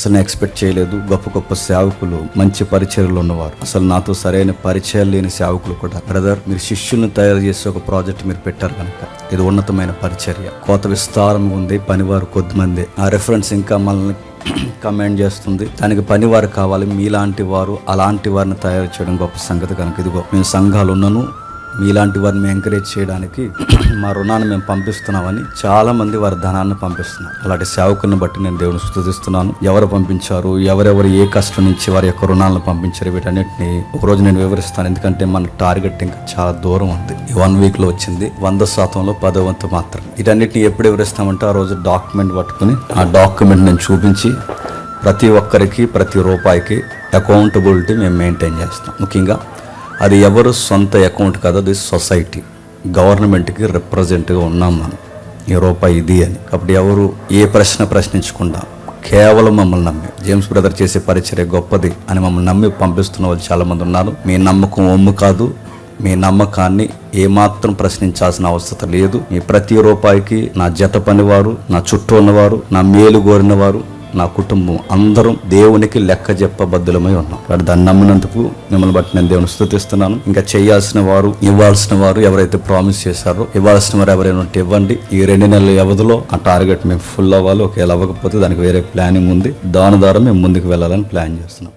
అసలు నేను ఎక్స్పెక్ట్ చేయలేదు. గొప్ప గొప్ప సేవకులు మంచి పరిచయలు ఉన్నవారు. అసలు నాతో సరైన పరిచయాలు లేని సేవకులు కూడా. బ్రదర్ మీరు శిష్యుని తయారు చేసే ఒక ప్రాజెక్ట్ మీరు పెట్టారు కనుక ఇది ఉన్నతమైన పరిచర్య. కోత విస్తారంగా ఉంది పనివారు కొద్దిమంది ఆ రెఫరెన్స్ ఇంకా మనల్ని కమెంట్ చేస్తుంది. దానికి పనివారు కావాలి. మీలాంటి వారు అలాంటి వారిని తయారు చేయడం గొప్ప సంగతి కనుక. ఇదిగో మేము సంఘాలు ఉన్నను మీలాంటి వారిని ఎంకరేజ్ చేయడానికి మా రుణాన్ని మేము పంపిస్తున్నామని చాలా మంది వారి ధనాన్ని పంపిస్తున్నారు. అలాంటి సేవకులను బట్టి నేను దేవుని స్థుతిస్తున్నాను. ఎవరు పంపించారు? ఎవరెవరు ఏ కష్టం నుంచి వారి యొక్క రుణాలను పంపించారు? వీటన్నిటిని ఒకరోజు నేను వివరిస్తాను. ఎందుకంటే మన టార్గెట్ ఇంకా చాలా దూరం ఉంది. ఈ వన్ వీక్లో వచ్చింది. వంద శాతంలో పదో వంతు మాత్రం. వీటన్నిటిని ఎప్పుడు వివరిస్తామంటే ఆ రోజు డాక్యుమెంట్ పట్టుకుని ఆ డాక్యుమెంట్ నేను చూపించి ప్రతి ఒక్కరికి ప్రతి రూపాయికి అకౌంటబిలిటీ మేము మెయింటైన్ చేస్తాం. ముఖ్యంగా అది ఎవరు సొంత అకౌంట్ కాదు అది సొసైటీ. గవర్నమెంట్కి రిప్రజెంట్గా ఉన్నాం మనం. ఈ రూపాయి ఇది అని. కాబట్టి ఎవరు ఏ ప్రశ్న ప్రశ్నించకుండా కేవలం మమ్మల్ని నమ్మి జేమ్స్ బ్రదర్ చేసే పరిచర్య గొప్పది అని మమ్మల్ని నమ్మి పంపిస్తున్న వాళ్ళు చాలామంది ఉన్నారు. మీ నమ్మకం ఒమ్ము కాదు. మీ నమ్మకాన్ని ఏమాత్రం ప్రశ్నించాల్సిన అవసరం లేదు. మీ ప్రతి రూపాయికి నా జత పనివారు నా చుట్టూ ఉన్నవారు నా మేలు కోరిన వారు నా కుటుంబం అందరం దేవునికి లెక్క చెప్పబద్దులమై ఉన్నాం. కాబట్టి దాన్ని నమ్మినందుకు మిమ్మల్ని బట్టి నేను దేవుని స్థుతిస్తున్నాను. ఇంకా చేయాల్సిన వారు ఇవ్వాల్సిన వారు ఎవరైతే ప్రామిస్ చేశారో ఇవ్వాల్సిన వారు ఎవరైనా ఉంటే ఇవ్వండి. ఈ రెండు నెలల వ్యవధిలో ఆ టార్గెట్ మేము ఫుల్ అవ్వాలి. ఒకవేళ అవ్వకపోతే దానికి వేరే ప్లానింగ్ ఉంది. దాని ద్వారా మేము ముందుకు వెళ్ళాలని ప్లాన్ చేస్తున్నాం.